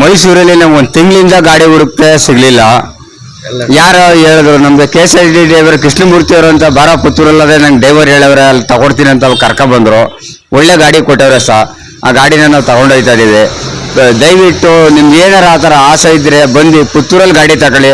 ಮೈಸೂರಲ್ಲಿ ನಾವು ಒಂದು ತಿಂಗಳಿಂದ ಗಾಡಿ ಹುಡುಕ್ತೆ ಸಿಗ್ಲಿಲ್ಲ. ಯಾರು ಹೇಳಿದ್ರು ನಮ್ದು K S L D driver Krishnamurthy ಅವರು ಅಂತ ಬಾರ ಪುತ್ತೂರಲ್ಲದೆ ನಂಗೆ ಡ್ರೈವರ್ ಹೇಳವ್ರೆ, ಅಲ್ಲಿ ತಗೊಡ್ತೀನಿ ಅಂತ ಅವ್ರು ಬಂದ್ರು. ಒಳ್ಳೆ ಗಾಡಿ ಕೊಟ್ಟವ್ರೆ ಸಹ ಆ ಗಾಡಿನ ನಾವು ತಗೊಂಡೋಗ್ತಾ ಇದ್ದೀವಿ ದಯವಿಟ್ಟು ನಿಮ್ಗೆ ಏನಾರ ಆ ಥರ ಆಸೆ ಇದ್ರೆ ಬಂದು ಪುತ್ತೂರಲ್ಲಿ ಗಾಡಿ ತಗೊಳ್ಳಿ.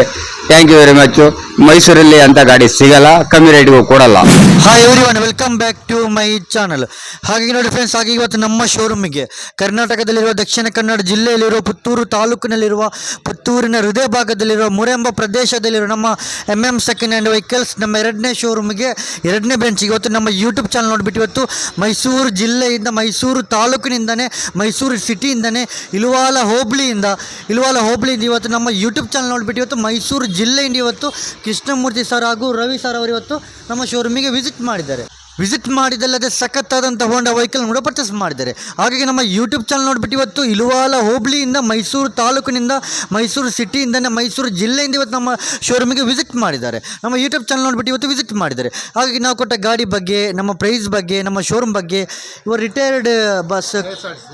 ಥ್ಯಾಂಕ್ ಯು ವೆರಿ ಮಚ್ ಮೈಸೂರಲ್ಲಿ ಅಂತ ಗಾಡಿ ಸಿಗಲ್ಲ, ಕಮ್ಮಿ ರೇಟ್ಗೂ ಕೊಡಲ್ಲ. Hi everyone welcome back to my channel ಹಾಗೆ ನೋಡಿ ಫ್ರೆಂಡ್ಸ್ ಹಾಗೆ ಇವತ್ತು ನಮ್ಮ ಶೋರೂಮಿಗೆ ಕರ್ನಾಟಕದಲ್ಲಿರುವ ದಕ್ಷಿಣ ಕನ್ನಡ ಜಿಲ್ಲೆಯಲ್ಲಿರುವ ಪುತ್ತೂರು ತಾಲೂಕಿನಲ್ಲಿರುವ ಪುತ್ತೂರಿನ ಹೃದಯ ಭಾಗದಲ್ಲಿರುವ ಮುರೆಂಬ ಪ್ರದೇಶದಲ್ಲಿರುವ ನಮ್ಮ M M second hand vehicles ನಮ್ಮ ಎರಡನೇ ಶೋರೂಮಿಗೆ ಎರಡನೇ ಬೆಂಚಿಗೆ ಇವತ್ತು ನಮ್ಮ ಯೂಟ್ಯೂಬ್ ಚಾನಲ್ ನೋಡಿಬಿಟ್ಟು ಇವತ್ತು ಮೈಸೂರು ಜಿಲ್ಲೆಯಿಂದ, ಮೈಸೂರು ತಾಲೂಕಿನಿಂದನೇ, ಮೈಸೂರು ಸಿಟಿಯಿಂದನೇ ಇಲುವಾಲ ಹೋಬಳಿಯಿಂದ ಇಲುವಾಲ ಹೋಬಳಿಯಿಂದ ಇವತ್ತು ನಮ್ಮ ಯೂಟ್ಯೂಬ್ ಚಾನಲ್ ನೋಡಿಬಿಟ್ಟು ಇವತ್ತು ಮೈಸೂರು ಜಿಲ್ಲೆಯಿಂದ ಇವತ್ತು ಕೃಷ್ಣಮೂರ್ತಿ ಸರ್ ಹಾಗೂ ರವಿ ಸರ್ ಅವರು ಇವತ್ತು ನಮ್ಮ ಶೋರೂಮಿಗೆ ವಿಸಿಟ್ ಮಾಡಿದ್ದಾರೆ. ವಿಸಿಟ್ ಮಾಡಿದಲ್ಲದೆ ಸಖತ್ತಾದಂಥ ಹೋಂಡಾ ವೆಹಿಕಲ್ ಕೂಡ ಪರ್ಚೇಸ್ ಮಾಡಿದ್ದಾರೆ. ಹಾಗಾಗಿ ನಮ್ಮ ಯೂಟ್ಯೂಬ್ ಚಾನಲ್ ನೋಡಿಬಿಟ್ಟು ಇವತ್ತು ಇಲುವಾಲ, ಹೋಬಳಿಯಿಂದ ಮೈಸೂರು ತಾಲೂಕಿನಿಂದ ಮೈಸೂರು ಸಿಟಿಯಿಂದನೇ ಮೈಸೂರು ಜಿಲ್ಲೆಯಿಂದ ಇವತ್ತು ನಮ್ಮ ಶೋರೂಮಿಗೆ ವಿಸಿಟ್ ಮಾಡಿದ್ದಾರೆ. ನಮ್ಮ ಯೂಟ್ಯೂಬ್ ಚಾನಲ್ ನೋಡಿಬಿಟ್ಟು ಇವತ್ತು ವಿಸಿಟ್ ಮಾಡಿದ್ದಾರೆ. ಹಾಗಾಗಿ ನಾವು ಕೊಟ್ಟ ಗಾಡಿ ಬಗ್ಗೆ, ನಮ್ಮ ಪ್ರೈಸ್ ಬಗ್ಗೆ, ನಮ್ಮ ಶೋರೂಮ್ ಬಗ್ಗೆ ಇವರು retired bus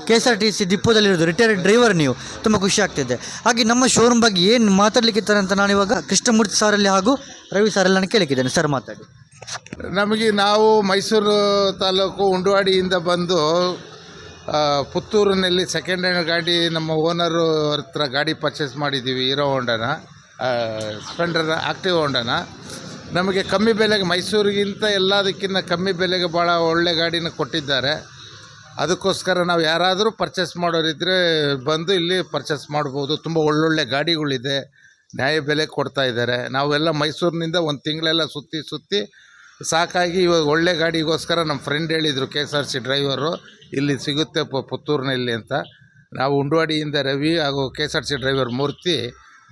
K S R T C ಡಿಪೋದಲ್ಲಿರೋದು retired driver ನೀವು, ತುಂಬ ಖುಷಿ ಆಗ್ತಿದೆ. ಹಾಗೆ ನಮ್ಮ ಶೋರೂಮ್ ಬಗ್ಗೆ ಏನು ಮಾತಾಡ್ಲಿಕ್ಕಿದ್ದಾರೆ ಅಂತ ನಾನು ಇವಾಗ ಕೃಷ್ಣಮೂರ್ತಿ ಸಾರಲ್ಲಿ ಹಾಗೂ ರವಿ ಸಾರಲ್ಲಿ ನಾನು ಕೇಳಿಕಿದ್ದೇನೆ ಸರ್ ಮಾತಾಡಿ. ನಮಗೆ ನಾವು ಮೈಸೂರು ತಾಲೂಕು ಉಂಡವಾಡಿಯಿಂದ ಬಂದು ಪುತ್ತೂರಿನಲ್ಲಿ ಸೆಕೆಂಡ್ ಹ್ಯಾಂಡ್ ಗಾಡಿ ನಮ್ಮ ಓನರು ಹತ್ರ ಗಾಡಿ ಪರ್ಚೇಸ್ ಮಾಡಿದ್ದೀವಿ, ಹೀರೋ ಹೋಂಡನ ಸ್ಪೆಂಡರ್ ಆಕ್ಟಿವ್ ಹೋಂಡನ ನಮಗೆ ಕಮ್ಮಿ ಬೆಲೆಗೆ ಮೈಸೂರಿಗಿಂತ ಎಲ್ಲದಕ್ಕಿಂತ ಕಮ್ಮಿ ಬೆಲೆಗೆ ಭಾಳ ಒಳ್ಳೆ ಗಾಡಿನ ಕೊಟ್ಟಿದ್ದಾರೆ. ಅದಕ್ಕೋಸ್ಕರ ನಾವು ಯಾರಾದರೂ ಪರ್ಚೇಸ್ ಮಾಡೋರಿದ್ದರೆ ಬಂದು ಇಲ್ಲಿ ಪರ್ಚೇಸ್ ಮಾಡ್ಬೋದು. ತುಂಬ ಒಳ್ಳೊಳ್ಳೆ ಗಾಡಿಗಳಿದೆ. ನ್ಯಾಯ ಬೆಲೆ ಕೊಡ್ತಾ ಇದ್ದಾರೆ. ನಾವೆಲ್ಲ ಮೈಸೂರಿನಿಂದ ಒಂದು ತಿಂಗಳೆಲ್ಲ ಸುತ್ತಿ ಸುತ್ತಿ ಸಾಕಾಗಿ ಇವಾಗ ಒಳ್ಳೆ ಗಾಡಿಗೋಸ್ಕರ ನಮ್ಮ ಫ್ರೆಂಡ್ ಹೇಳಿದರು K S R C driver ಇಲ್ಲಿ ಸಿಗುತ್ತೆ ಪುತ್ತೂರಿನಲ್ಲಿ ಅಂತ. ನಾವು ಉಂಡವಾಡಿಯಿಂದ ರವಿ ಹಾಗೂ K S R C driver Murthy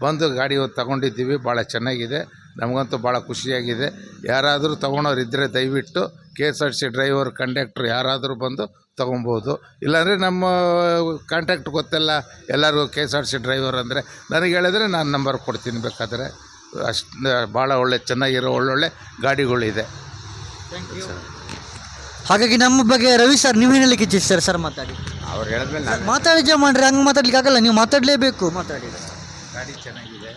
ಬಂದು ಗಾಡಿ ತಗೊಂಡಿದ್ದೀವಿ, ಭಾಳ ಚೆನ್ನಾಗಿದೆ. ನಮಗಂತೂ ಭಾಳ ಖುಷಿಯಾಗಿದೆ. ಯಾರಾದರೂ ತೊಗೊಳೋರಿದ್ದರೆ ದಯವಿಟ್ಟು K S R C driver conductor ಯಾರಾದರೂ ಬಂದು ತೊಗೊಬೋದು ಇಲ್ಲಾಂದರೆ ನಮ್ಮ ಕಾಂಟ್ಯಾಕ್ಟ್ ಗೊತ್ತಲ್ಲ, ಎಲ್ಲರಿಗೂ K S R C driver ಅಂದರೆ. ನನಗೆ ಹೇಳಿದ್ರೆ ನಾನು ನಂಬರ್ ಕೊಡ್ತೀನಿ ಬೇಕಾದರೆ. ಅಷ್ಟು ಭಾಳ ಒಳ್ಳೆ ಚೆನ್ನಾಗಿರೋ ಒಳ್ಳೊಳ್ಳೆ ಗಾಡಿಗಳಿದೆ. ಹಾಗಾಗಿ ನಮ್ಮ ಬಗ್ಗೆ ರವಿ ಸರ್ ನೀವು ಹೇಳಲಿಕ್ಕೆ ಇಚ್ಛಿಸ್ತಾರೆ ಸರ್ ಮಾತಾಡಿ? ಅವ್ರು ಹೇಳಿದ್ಮೇಲೆ ಮಾತಾಡಿ ಜಾ ಮಾಡ್ರಿ? ಹಂಗೆ ಮಾತಾಡ್ಲಿಕ್ಕೆ ಆಗಲ್ಲ ನೀವು ಮಾತಾಡಲೇಬೇಕು ಮಾತಾಡಿ. ಗಾಡಿ ಚೆನ್ನಾಗಿದೆ.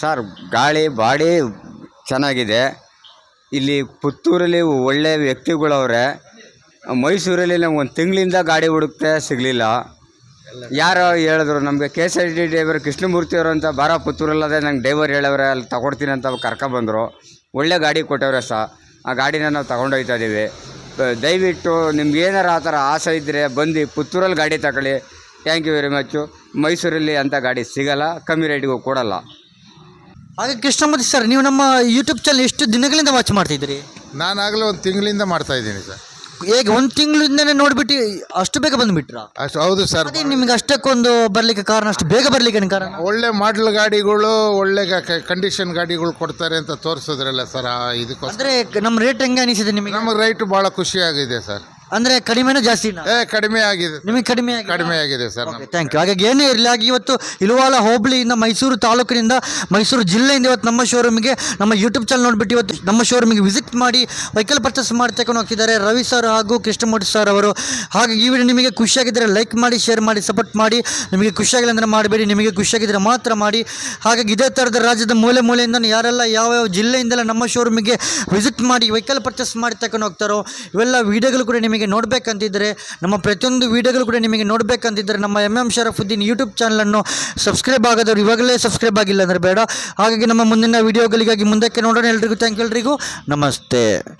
ಸರ್ ಗಾಳಿ ಬಾಡಿ ಚೆನ್ನಾಗಿದೆ. ಇಲ್ಲಿ ಪುತ್ತೂರಲ್ಲಿ ಒಳ್ಳೆ ವ್ಯಕ್ತಿಗಳವ್ರೆ. ಮೈಸೂರಲ್ಲಿ ನಮ್ಗೆ ಒಂದು ತಿಂಗಳಿಂದ ಗಾಡಿ ಹುಡುಕ್ತೆ ಸಿಗಲಿಲ್ಲ. ಯಾರೋ ಹೇಳಿದ್ರು ನಮಗೆ K S I D driver Krishnamurthy ಅವರು ಅಂತ ಬಾರ ಪುತ್ತೂರಲ್ಲದೆ ನಂಗೆ ಡ್ರೈವರ್ ಹೇಳವ್ರೆ ಅಲ್ಲಿ ತಗೊಡ್ತೀನಿ ಅಂತ ಅವ್ರು ಕರ್ಕೊಬಂದರು. ಒಳ್ಳೆ ಗಾಡಿ ಕೊಟ್ಟವ್ರೆ ಸಹ ಆ ಗಾಡಿನ ನಾವು ತಗೊಂಡೋಗ್ತಾ ಇದ್ದೀವಿ ದಯವಿಟ್ಟು ನಿಮ್ಗೆ ಏನಾರು ಆ ಥರ ಆಸೆ ಇದ್ದರೆ ಬಂದು ಪುತ್ತೂರಲ್ಲಿ ಗಾಡಿ ತಗೊಳ್ಳಿ. ಥ್ಯಾಂಕ್ ಯು ವೆರಿ ಮಚ್ಚು ಮೈಸೂರಲ್ಲಿ ಅಂಥ ಗಾಡಿ ಸಿಗಲ್ಲ ಕಮ್ಮಿ ರೇಟಿಗೂ ಕೊಡಲ್ಲ. ಹಾಗೆ ಕೃಷ್ಣಮೂರ್ತಿ ಸರ್ ನೀವು ನಮ್ಮ ಯೂಟ್ಯೂಬ್ ಚಾನಲ್ ಎಷ್ಟು ದಿನಗಳಿಂದ ವಾಚ್ ಮಾಡ್ತಿದ್ದೀರಿ? ನಾನಾಗಲೇ ಒಂದು ತಿಂಗಳಿಂದ ಮಾಡ್ತಾಯಿದ್ದೀನಿ ಸರ್. ಹೇಗೆ ಒಂದು ತಿಂಗಳಿಂದನೇ ನೋಡ್ಬಿಟ್ಟು ಅಷ್ಟು ಬೇಗ ಬಂದ್ಬಿಟ್ರು? ಅಷ್ಟು ಹೌದು ಸರ್. ನಿಮ್ಗೆ ನಿಮಗೆ ಅಷ್ಟಕ್ಕೊಂದು ಬರ್ಲಿಕ್ಕೆ ಕಾರಣ ಅಷ್ಟು ಬೇಗ ಬರ್ಲಿಕ್ಕೆ ಏನ್ ಕಾರಣ? ಒಳ್ಳೆ ಮಾಡಲ್ ಗಾಡಿಗಳು ಒಳ್ಳೆ ಕಂಡೀಷನ್ ಗಾಡಿಗಳು ಕೊಡ್ತಾರೆ ಅಂತ ತೋರಿಸಿದ್ರಲ್ಲ ಸರ್ ಆ ಇದಕ್ಕೋಸ್ಕರ. ಅಂದ್ರೆ ನಮ್ಮ ರೇಟ್ ಹೆಂಗೆ ಅನಿಸಿದೆ ನಿಮಗೆ? ನಮಗೆ ರೈಟ್ ಭಾಳ ಖುಷಿಯಾಗಿದೆ ಸರ್. ಅಂದ್ರೆ ಕಡಿಮೆನೂ ಜಾಸ್ತಿ ಏ ಕಡಿಮೆ ಆಗಿದೆ ನಿಮಗೆ ಕಡಿಮೆ ಆಗಿದೆ? ಕಡಿಮೆ ಆಗಿದೆ ಸರ್ ಓಕೆ ಥ್ಯಾಂಕ್ ಯು ಹಾಗಾಗಿ ಏನೇ ಇರಲಿ ಹಾಗೆ ಇವತ್ತು ಇಲುವಾಲ ಹೋಬಳಿಯಿಂದ ಮೈಸೂರು ತಾಲೂಕಿನಿಂದ ಮೈಸೂರು ಜಿಲ್ಲೆಯಿಂದ ಇವತ್ತು ನಮ್ಮ ಶೋರೂಮಿಗೆ ನಮ್ಮ ಯೂಟ್ಯೂಬ್ ಚಾನಲ್ ನೋಡಿಬಿಟ್ಟು ಇವತ್ತು ನಮ್ಮ ಶೋರೂಮಿಗೆ ವಿಸಿಟ್ ಮಾಡಿ ವೆಹಿಕಲ್ ಪರ್ಚೇಸ್ ಮಾಡಿ ತಗೊಂಡು ಹೋಗ್ತಿದ್ದಾರೆ ರವಿ ಸರ್ ಹಾಗೂ ಕೃಷ್ಣಮೂರ್ತಿ ಸರ್ ಅವರು. ಹಾಗೆ ಈ ವಿಡಿಯೋ ನಿಮಗೆ ಖುಷಿಯಾಗಿದ್ದರೆ ಲೈಕ್ ಮಾಡಿ ಶೇರ್ ಮಾಡಿ ಸಪೋರ್ಟ್ ಮಾಡಿ. ನಿಮಗೆ ಖುಷಿಯಾಗಿಲ್ಲ ಅಂದರೆ ಮಾಡಬೇಡಿ ನಿಮಗೆ ಖುಷಿಯಾಗಿದ್ದರೆ ಮಾತ್ರ ಮಾಡಿ. ಹಾಗಾಗಿ ಇದೇ ಥರದ ರಾಜ್ಯದ ಮೂಲೆ ಮೂಲೆಯಿಂದ ಯಾರೆಲ್ಲ ಯಾವ್ಯಾವ ಜಿಲ್ಲೆಯಿಂದಲೇ ನಮ್ಮ ಶೋರೂಮಿಗೆ ವಿಸಿಟ್ ಮಾಡಿ ವೆಹಿಕಲ್ ಪರ್ಚೇಸ್ ಮಾಡಿ ತಗೊಂಡು ಹೋಗ್ತಾರೋ ಇವೆಲ್ಲ ವೀಡಿಯೋಗಳು ಕೂಡ ನಿಮಗೆ ನೋಡಬೇಕಂತಿದ್ದರೆ ನಮ್ಮ ಪ್ರತಿಯೊಂದು ವೀಡಿಯೋಗಳು ಕೂಡ ನಿಮಗೆ ನೋಡಬೇಕಂತಿದ್ದರೆ ನಮ್ಮ ಎಂ ಎಂ ಶರಫುದ್ದೀನ್ ಯೂಟ್ಯೂಬ್ ಚಾನಲನ್ನು ಸಬ್ಸ್ಕ್ರೈಬ್ ಆಗೋದವ್ರು ಇವಾಗಲೇ ಸಬ್ಸ್ಕ್ರೈಬ್ ಆಗಿಲ್ಲ ಅಂದರೆ ಬೇಡ. ಹಾಗಾಗಿ ನಮ್ಮ ಮುಂದಿನ ವೀಡಿಯೋಗಳಿಗಾಗಿ ಮುಂದಕ್ಕೆ ನೋಡೋಣ ಎಲ್ರಿಗೂ ಥ್ಯಾಂಕ್ ಎಲ್ರಿಗೂ. ನಮಸ್ತೆ.